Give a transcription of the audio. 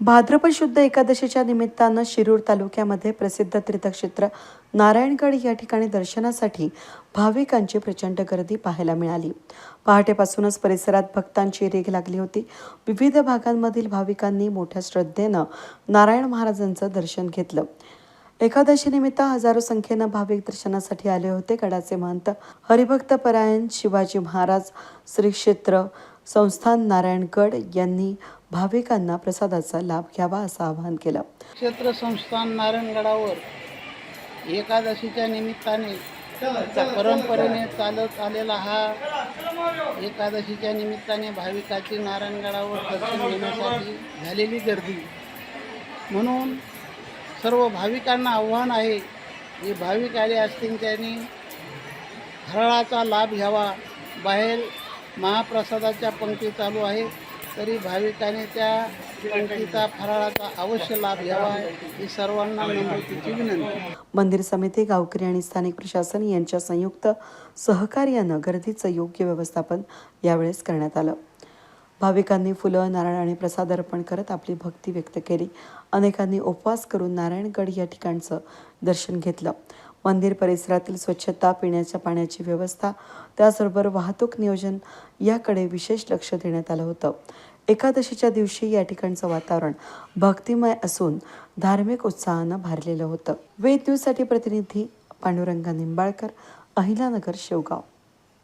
भाद्रपद शुद्ध एकादशीच्या निमित्तानं शिरूर तालुक्यामध्ये प्रसिद्ध तीर्थक्षेत्र नारायणगड या ठिकाणी दर्शनासाठी भाविकांची प्रचंड गर्दी पाहायला मिळाली. पहाटेपासूनच परिसरात भक्तांची रेग लागली होती. विविध भागांमधील भाविकांनी मोठ्या श्रद्धेनं नारायण महाराजांचं दर्शन घेतलं. एकादशीनिमित्त हजारो संख्येनं भाविक दर्शनासाठी आले होते. गडाचे महंत हरिभक्त परायण शिवाजी महाराज श्री क्षेत्र संस्थान नारायणगड यांनी भाविकांना प्रसादाचा लाभ घ्यावा असं आवाहन केलं. क्षेत्र संस्थान नारायणगडावर एकादशीच्या निमित्ताने परंपरेने चालत आलेला हा एकादशीच्या निमित्ताने भाविकाची नारायणगडावर दर्शन घेण्यासाठी झालेली गर्दी. म्हणून सर्व भाविकांना आव्हान आहे जे भाविक आले असतील त्यांनी हरळाचा लाभ घ्यावा. बाहेर महाप्रसादाच्या पंक्ती चालू आहे. तरी भाविकांनी त्या पंक्तीचा फराळाचा अवश्य लाभ घ्यावा. ही सर्वांना नम्रतेची विनंती. मंदिर समिती गावकरी आणि स्थानिक प्रशासन यांच्या संयुक्त सहकार्यानं गर्दीचं योग्य व्यवस्थापन यावेळेस करण्यात आलं. भाविकांनी फुलं नारळ आणि प्रसाद अर्पण करत आपली भक्ती व्यक्त केली. अनेकांनी उपवास करून नारायणगड या ठिकाणचं दर्शन घेतलं. मंदिर परिसरातील स्वच्छता पिण्याच्या पाण्याची व्यवस्था त्याचबरोबर वाहतूक नियोजन याकडे विशेष लक्ष देण्यात आलं होतं. एकादशीच्या दिवशी या ठिकाणचं वातावरण भक्तिमय असून धार्मिक उत्साहानं भारलेलं होतं. वेद न्यूजसाठी प्रतिनिधी पांडुरंग निंबाळकर अहिलानगर शेवगाव.